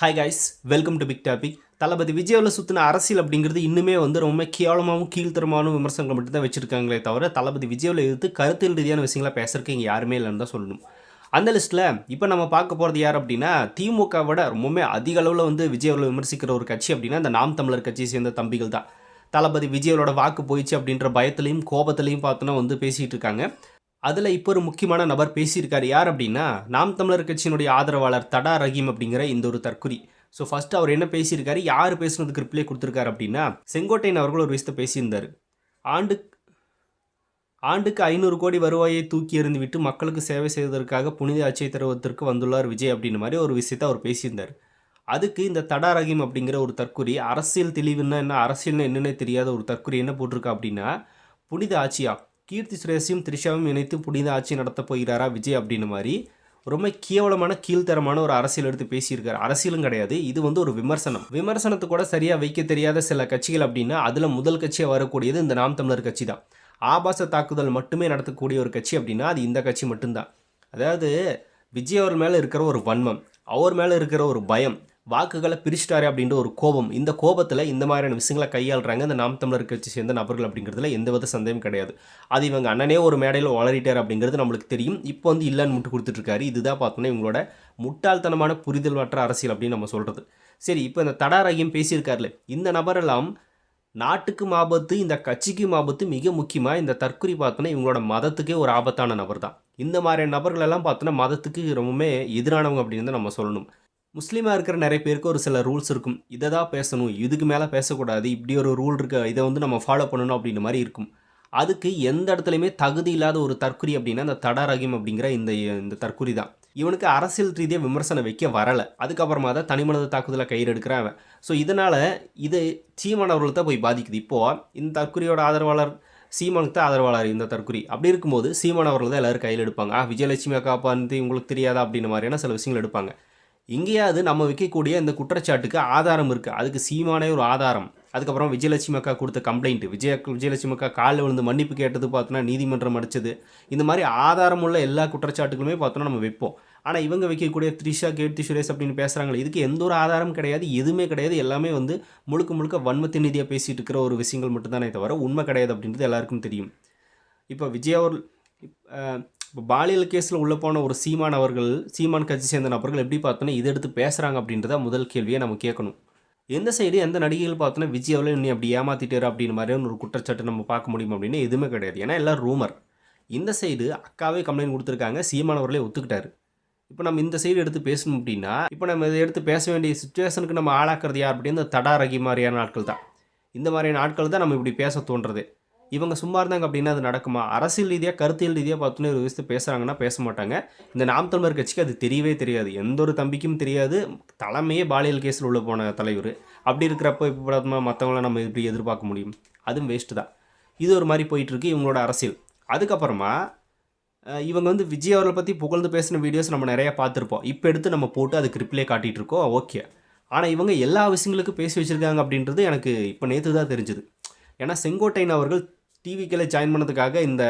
Hi guys welcome to Big Topic Thalapathy விஜயாவில் சுற்றின அரசியல் அப்படிங்கிறது இன்னுமே வந்து ரொம்ப கேவலமாகவும் கீழ்த்தரமான விமர்சனங்கள் மட்டும்தான் வச்சுருக்காங்களே தவிர தளபதி விஜயாவில் எதிர்த்து கருத்தியல் ரீதியான விஷயங்களை பேசுறதுக்கு இங்கே யாருமே இல்லைன்னு தான் சொல்லணும். அந்த லிஸ்ட்டில் இப்போ நம்ம பார்க்க போகிறது யார் அப்படின்னா திமுக விட ரொம்பவுமே அதிக அளவில் வந்து விஜயாவில் விமர்சிக்கிற ஒரு கட்சி அப்படின்னா இந்த நாம் தமிழர் கட்சியை சேர்ந்த தம்பிகள் தான். தளபதி விஜயோட வாக்கு போயிடுச்சு அப்படின்ற பயத்துலையும் கோபத்துலையும் பார்த்தோன்னா வந்து பேசிகிட்டு இருக்காங்க. அதில் இப்போ ஒரு முக்கியமான நபர் பேசியிருக்காரு. யார் அப்படின்னா நாம் தமிழர் கட்சியினுடைய ஆதரவாளர் தடா ரஹீம் அப்படிங்கிற இந்த ஒரு தற்குறி ஸோ ஃபஸ்ட்டு அவர் என்ன பேசியிருக்காரு? யார் பேசுனதுக்கு ரிப்ளை கொடுத்துருக்காரு அப்படின்னா செங்கோட்டையன் அவர்கள் ஒரு விஷயத்தை பேசியிருந்தார். ஆண்டு ஆண்டுக்கு ஐநூறு கோடி வருவாயை தூக்கி எறிந்துவிட்டு மக்களுக்கு சேவை செய்வதற்காக புனித அச்சை தருவதற்கு வந்துள்ளார் விஜய் அப்படின்ற மாதிரி ஒரு விஷயத்தை அவர் பேசியிருந்தார். அதுக்கு இந்த தடா ரஹீம் அப்படிங்கிற ஒரு தற்குறி அரசியல் தெளிவுன்னா என்ன அரசியல்னா என்னென்ன தெரியாத ஒரு தற்குறி என்ன போட்டிருக்கா அப்படின்னா புனித ஆட்சியா கீர்த்தி சுரேஷையும் த்ரிஷாவும் இணைத்து புனித ஆட்சி நடத்தப் போகிறாரா விஜய் அப்படின்னு மாதிரி ரொம்ப கேவலமான கீழ்த்தரமான ஒரு அரசியல் எடுத்து பேசியிருக்காரு. அரசியலும் கிடையாது. இது வந்து ஒரு விமர்சனம். விமர்சனத்தை கூட சரியாக வைக்க தெரியாத சில கட்சிகள் அப்படின்னா அதில் முதல் கட்சியாக வரக்கூடியது இந்த நாம் தமிழர் கட்சி தான். ஆபாச தாக்குதல் மட்டுமே நடத்தக்கூடிய ஒரு கட்சி அப்படின்னா அது இந்த கட்சி மட்டும்தான். அதாவது விஜய் அவர் மேலே இருக்கிற ஒரு வன்மம் அவர் மேலே இருக்கிற ஒரு பயம் வாக்குகளை பிரிச்சிட்டாரு அப்படின்ற ஒரு கோபம். இந்த கோபத்தில் இந்த மாதிரியான விஷயங்களை கையாளுறாங்க. இந்த நாம் தமிழர் கட்சி சேர்ந்த நபர்கள் அப்படிங்கிறதுல எந்த வித சந்தேகம் கிடையாது. அது இவங்க அண்ணனே ஒரு மேடையில் வளரிட்டார் அப்படிங்கிறது நம்மளுக்கு தெரியும். இப்போ வந்து இல்லைன்னு முட்டு கொடுத்துட்ருக்காரு இதுதான் பார்த்தோன்னா இவங்களோட முட்டாள்தனமான புரிதல்வற்ற அரசியல் அப்படின்னு நம்ம சொல்கிறது சரி இப்போ இந்த தடாரகியம் பேசியிருக்காருல. இந்த நபரெல்லாம் நாட்டுக்கும் ஆபத்து இந்த கட்சிக்கும் ஆபத்து மிக முக்கியமாக இந்த தற்குறி பார்த்தோன்னா இவங்களோட மதத்துக்கே ஒரு ஆபத்தான நபர் தான் இந்த மாதிரியான நபர்களெல்லாம் பார்த்தோன்னா மதத்துக்கு ரொம்பவுமே எதிரானவங்க அப்படின்னு தான் நம்ம சொல்லணும். முஸ்லீமாக இருக்கிற நிறைய பேருக்கு ஒரு சில ரூல்ஸ் இருக்கும். இதை தான் பேசணும். இதுக்கு மேலே பேசக்கூடாது. இப்படி ஒரு ரூல் இருக்க. இதை வந்து நம்ம ஃபாலோ பண்ணணும் அப்படின்ற மாதிரி இருக்கும். அதுக்கு எந்த இடத்துலையுமே தகுதி இல்லாத ஒரு தற்குறி அப்படின்னா இந்த தடாரகிம் அப்படிங்கிற இந்த இந்த தற்குறி தான். இவனுக்கு அரசியல் ரீதியாக விமர்சனம் வைக்க வரலை. அதுக்கப்புறமா தான் தனிமனது தாக்குதலை கையில் எடுக்கிறான் அவன். ஸோ இதனால் இது சீமான் தான் போய் பாதிக்குது. இப்போது இந்த தற்குறியோட ஆதரவாளர் சீமானுக்கு தான் ஆதரவாளர் இந்த தற்குறி அப்படி இருக்கும்போது சீமான் அவர்கள் தான் எல்லோரும் கையில் எடுப்பாங்க. ஆ விஜயலட்சுமி அக்கா வந்து உங்களுக்கு தெரியாதா? அப்படின்ற மாதிரியான சில விஷயங்கள் எடுப்பாங்க. இங்கேயாவது நம்ம வைக்கக்கூடிய இந்த குற்றச்சாட்டுக்கு ஆதாரம் இருக்குது அதுக்கு சீமானே ஒரு ஆதாரம். அதுக்கப்புறம் விஜயலட்சுமி அக்கா கொடுத்த கம்ப்ளைண்ட் விஜய விஜயலட்சுமி அக்கா காலில் விழுந்து மன்னிப்பு கேட்டது பார்த்தோன்னா நீதிமன்றம் அடிச்சது. இந்த மாதிரி ஆதாரமுள்ள எல்லா குற்றச்சாட்டுகளுமே பார்த்தோன்னா நம்ம வைப்போம். ஆனால் இவங்க வைக்கக்கூடிய த்ரிஷா கீர்த்தி சுரேஷ் அப்படின்னு பேசுகிறாங்களே இதுக்கு எந்த ஒரு ஆதாரம் கிடையாது எதுவுமே கிடையாது. எல்லாமே வந்து முழுக்க முழுக்க வன்மத்து நீதியாக பேசிகிட்டு இருக்கிற ஒரு விஷயங்கள் மட்டும்தானே தவிர உண்மை கிடையாது அப்படின்றது எல்லாருக்கும் தெரியும். இப்போ விஜய் அவர் இப்போ பாலியல் கேஸில் உள்ளே போன ஒரு சீமான் அவர்கள் சீமான் கட்சி சேர்ந்த நபர்கள் எப்படி பார்த்தோன்னா இதை எடுத்து பேசுகிறாங்க அப்படின்றத முதல் கேள்வியை நம்ம கேட்கணும். எந்த சைடு எந்த நடிகைகள் பார்த்தோன்னா விஜயாவில் இன்னும் அப்படி ஏமாத்திட்டாரு அப்படின்னு மாதிரியான ஒரு குற்றச்சாட்டு நம்ம பார்க்க முடியும் அப்படின்னு எதுவுமே கிடையாது. ஏன்னா எல்லாம் ரூமர் இந்த சைடு அக்காவே கம்ப்ளைண்ட் கொடுத்துருக்காங்க சீமான் அவர்களே ஒத்துக்கிட்டாரு. இப்போ நம்ம இந்த சைடு எடுத்து பேசணும் அப்படின்னா இப்போ நம்ம இதை எடுத்து பேச வேண்டிய சுச்சுவேஷனுக்கு நம்ம ஆளாக்குறது யார் அப்படின்னு இந்த தடாரகி மாதிரியான ஆட்கள் தான். இந்த மாதிரியான ஆட்கள் தான் நம்ம இப்படி பேச தோன்றது. இவங்க சும்மா இருந்தாங்க அப்படின்னா அது நடக்குமா? அரசியல் ரீதியாக கருத்தியல் ரீதியாக பார்த்தோன்னே ஒரு விஷயத்தை பேசுகிறாங்கன்னா பேச மாட்டாங்க. இந்த நாம் தமிழர் கட்சிக்கு அது தெரியவே தெரியாது. எந்த ஒரு தம்பிக்கும் தெரியாது. தலைமையே பாலியல் கேஸில் உள்ள போன தலைவர். அப்படி இருக்கிறப்ப இப்போ மற்றவங்கள நம்ம எப்படி எதிர்பார்க்க முடியும்? அதுவும் வேஸ்ட்டு தான். இது ஒரு மாதிரி போயிட்டுருக்கு இவங்களோட அரசியல். அதுக்கப்புறமா இவங்க வந்து விஜய் அவர்களை பற்றி புகழ்ந்து பேசின வீடியோஸ் நம்ம நிறையா பார்த்துருப்போம். இப்போ எடுத்து நம்ம போட்டு அதுக்கு ரிப்ளை காட்டிகிட்டு இருக்கோம். ஓகே. ஆனால் இவங்க எல்லா விஷயங்களுக்கும் பேசி வச்சுருக்காங்க அப்படின்றது எனக்கு இப்போ நேற்று தான் தெரிஞ்சுது. ஏன்னா செங்கோட்டையன் அவர்கள் டிவிக்கில் ஜாயின் பண்ணதுக்காக இந்த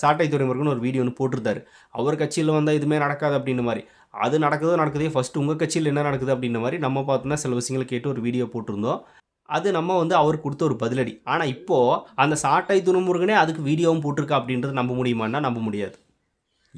சாட்டை துறைமுருகன் ஒரு வீடியோ ஒன்று போட்டிருந்தாரு. அவர் கட்சியில் வந்தால் எதுவுமே நடக்காது அப்படின்ற மாதிரி. அது நடக்குதோ நடக்குதே ஃபஸ்ட்டு உங்கள் கட்சியில் என்ன நடக்குது அப்படின்ற மாதிரி நம்ம பார்த்தோன்னா சில விஷயங்களை கேட்டு ஒரு வீடியோ போட்டிருந்தோம். அது நம்ம வந்து அவர் கொடுத்த ஒரு பதிலடி. ஆனால் இப்போது அந்த சாட்டை துறைமுருகனே அதுக்கு வீடியோவும் போட்டிருக்கா அப்படின்றது நம்ப முடியுமான்னா நம்ப முடியாது.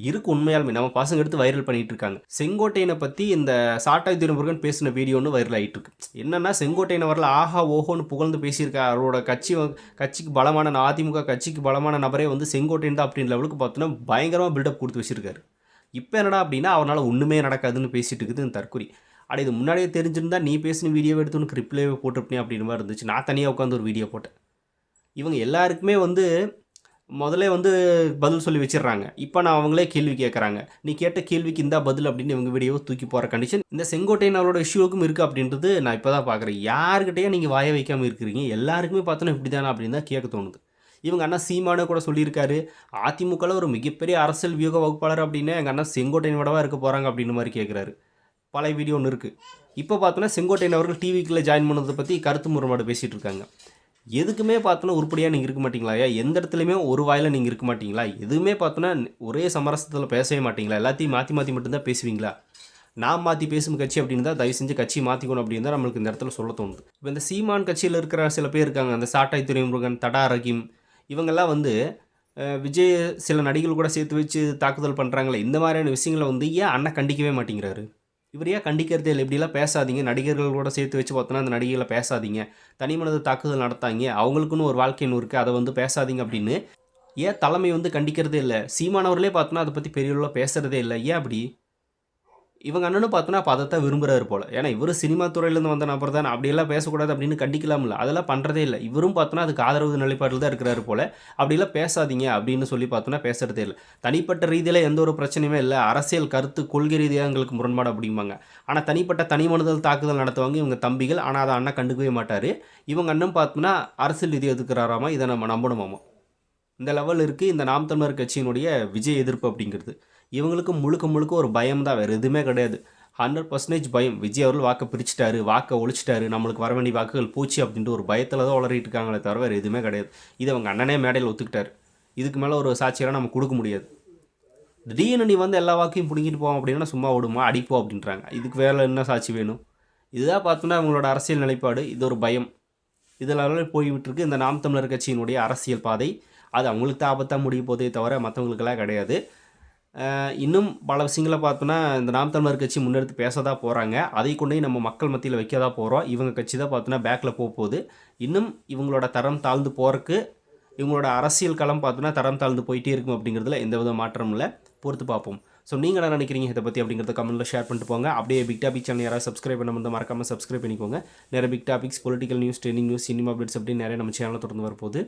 இருக்கு உண்மையாலுமே. நம்ம பசங்க எடுத்து வைரல் பண்ணிட்டு இருக்காங்க செங்கோட்டையனை பற்றி இந்த சாட்டாய் திருமுருகன் பேசின வீடியோன்னு வைரல் ஆகிட்டு இருக்கு என்னன்னா செங்கோட்டையனை வரல ஆஹா ஓஹோன்னு புகழ்ந்து பேசியிருக்கா. அவரோட கட்சி கட்சிக்கு பலமான அதிமுக கட்சிக்கு பலமான நபரே வந்து செங்கோட்டையன் தான் அப்படின்ற லெவலுக்கு பார்த்தோன்னா பயங்கரமாக பில்டப் கொடுத்து வச்சிருக்காரு. இப்போ என்னடா அப்படின்னா அவனால் ஒன்றுமே நடக்காதுன்னு பேசிட்டு இருக்குது இந்த தற்குறி அட இது முன்னாடியே தெரிஞ்சிருந்தா நீ பேசின வீடியோ எடுத்து உனக்கு ரிப்ளை போட்டிருப்பேன் அப்படின்னு மாதிரி இருந்துச்சு. நான் தனியாக உட்காந்து ஒரு வீடியோ போட்டேன். இவங்க எல்லாருக்குமே வந்து முதல்ல வந்து பதில் சொல்லி வச்சிடுறாங்க இப்போ நான் அவங்களே கேள்வி கேட்குறாங்க நீ கேட்ட கேள்விக்கு இந்த பதில் அப்படின்னு இவங்க வீடியோவை தூக்கி போகிற கண்டிஷன் இந்த செங்கோட்டையன் அவரோட இஷ்யூவுக்கும் இருக்குது அப்படின்றது நான் இப்போ தான் பார்க்குறேன் யாருக்கிட்டேயே நீங்கள் வாய வைக்காமல் இருக்கிறீங்க. எல்லாருக்குமே பார்த்தோன்னா இப்படி தானே அப்படின்னு தான் கேட்க தோணுது. இவங்க அண்ணா சீமானு கூட சொல்லியிருக்காரு. அதிமுகவில் ஒரு மிகப்பெரிய அரசியல் வியூக வகுப்பாளர் அப்படின்னு எங்கள் அண்ணா செங்கோட்டையனோடவா இருக்க போகிறாங்க அப்படின்னு மாதிரி கேட்குறாரு பழைய வீடியோ ஒன்று இருக்குது இப்போ பார்த்தோன்னா செங்கோட்டையன் அவர்கள் டிவிக்குள்ளே ஜாயின் பண்ணதை பற்றி கருத்து முரண்பாடு பேசிகிட்டு இருக்காங்க. எதுக்குமே பார்த்தோன்னா உருப்படியாக நீங்கள் இருக்க மாட்டீங்களா எந்த இடத்துலையுமே ஒரு வாயில் நீங்கள் இருக்க மாட்டீங்களா? எதுவுமே பார்த்தோன்னா ஒரே சமரசத்தில் பேசவே மாட்டீங்களா? எல்லாத்தையும் மாற்றி மாற்றி மட்டும்தான் பேசுவீங்களா? நான் மாற்றி பேசும் கட்சி அப்படின்னு தான் தயவு செஞ்சு கட்சி மாற்றிக்கணும் அப்படின்னு தான் நம்மளுக்கு இந்த இடத்துல சொல்ல தோணுது. இப்போ இந்த சீமான் கட்சியில் இருக்கிற சில பேர் இருக்காங்க. அந்த சாட்டாய் துறைமுருகன் தடா ரஹீம் இவங்கெல்லாம் வந்து விஜய் சில நடிகர்கள் கூட சேர்த்து வச்சு தாக்குதல் பண்ணுறாங்களே இந்த மாதிரியான விஷயங்களை வந்து ஏன் அண்ணன் கண்டிக்கவே மாட்டேங்கிறாரு? இவர் ஏன் கண்டிக்கிறதே இல்லை. இப்படிலாம் பேசாதீங்க. நடிகர்கள் கூட சேர்த்து வச்சு பார்த்தோன்னா அந்த நடிகைகளை பேசாதீங்க. தனி மனித தாக்குதல் நடத்தாங்க. அவங்களுக்குன்னு ஒரு வாழ்க்கைன்னு இருக்குது அதை வந்து பேசாதீங்க அப்படின்னு ஏன் தலைமை வந்து கண்டிக்கிறதே இல்லை? சீமானவர்களே பார்த்தோன்னா அதை பற்றி பெரிய அளவில் பேசுகிறதே இல்லை. ஏன் அப்படி? இவங்க அண்ணனும் பார்த்தோன்னா அப்போ அதைத்தான் விரும்புறாரு போல். ஏன்னா இவரும் சினிமா துறையிலேருந்து வந்த நபர் தான். அப்படியெல்லாம் பேசக்கூடாது அப்படின்னு கண்டிக்கலாம்ல. அதெல்லாம் பண்ணுறதே இல்லை. இவரும் பார்த்தோன்னா அதுக்கு ஆதரவு நிலைப்பாட்டில் தான் இருக்கிறாரு போல். அப்படிலாம் பேசாதீங்க அப்படின்னு சொல்லி பார்த்தோன்னா பேசுகிறதே இல்லை. தனிப்பட்ட ரீதியில் எந்த ஒரு பிரச்சனையுமே இல்லை. அரசியல் கருத்து கொள்கை ரீதியாக எங்களுக்கு முரண்பாடு அப்படிம்பாங்க. ஆனால் தனிப்பட்ட தனி மனிதல் தாக்குதல் நடத்துவாங்க இவங்க தம்பிகள். ஆனால் அதை அண்ணன் கண்டுக்கவே மாட்டார். இவங்க அண்ணன் பார்த்தோன்னா அரசியல் ரீதி எதுக்குறாராமா இதை நம்ம நம்பணுமாமா இந்த லெவல் இருக்குது இந்த நாம் தமிழர் கட்சியினுடைய விஜய் எதிர்ப்பு அப்படிங்கிறது. இவங்களுக்கு முழுக்க முழுக்க ஒரு பயம் தான் வேறு எதுவுமே கிடையாது. ஹண்ட்ரட் பர்சன்டேஜ் பயம். விஜய் அவர்கள் வாக்கை பிரிச்சுட்டாரு வாக்கை ஒழிச்சிட்டாரு நம்மளுக்கு வர வேண்டிய வாக்குகள் போச்சு அப்படின்ட்டு ஒரு பயத்தில் தான் வளரிட்டு இருக்காங்களே தவிர வேறு எதுவுமே கிடையாது. இது அவங்க அண்ணனே மேடையில் ஒத்துக்கிட்டாரு. இதுக்கு மேலே ஒரு சாட்சியெல்லாம் நம்ம கொடுக்க முடியாது. திடீர்னு நீ வந்து எல்லா வாக்கையும் பிடிங்கிட்டு போவோம் அப்படின்னா சும்மா விடுமா அடிப்போம் அப்படின்றாங்க. இதுக்கு வேறு என்ன சாட்சி வேணும்? இதுதான் பார்த்தோன்னா அவங்களோட அரசியல் நிலைப்பாடு. இது ஒரு பயம். இதில் போய்விட்டுருக்கு இந்த நாம் தமிழர் கட்சியினுடைய அரசியல் பாதை. அது அவங்களுக்கு தான் ஆபத்தாக முடிய போதே தவிர மற்றவங்களுக்கெல்லாம் கிடையாது. இன்னும் பல விஷயங்களை பார்த்தோன்னா இந்த நாம் தமிழர் கட்சி முன்னெடுத்து பேச தான் போகிறாங்க அதை கொண்டு போய் நம்ம மக்கள் மத்தியில் வைக்க தான் போகிறோம் இவங்க கட்சி தான் பார்த்தோன்னா பேக்கில் போக போகுது. இன்னும் இவங்களோட தரம் தாழ்ந்து போகிறக்கு இவங்களோட அரசியல் களம் பார்த்தோன்னா தரம் தாழ்ந்து போயிட்டே இருக்கும் அப்படிங்கிறதுல எந்த வித மாற்றமும் இல்லை. பொறுத்து பார்ப்போம். ஸோ நீங்கள் என்ன நினைக்கிறீங்க? இதை பற்றி அப்படிங்கிறத கமெண்ட்டில் ஷேர் பண்ணிட்டு போங்க. அப்படியே பிக் டாபிக் சேனல் யாராவது சப்ஸ்கிரைப் பண்ண வந்து மறக்காமல் சப்ஸ்கிரைப் பண்ணிக்கோங்க. நிறைய big topics political news trending news cinema updates அப்படின்னு நிறைய நம்ம சேனலில் தொடர்ந்து வரப்போகுது.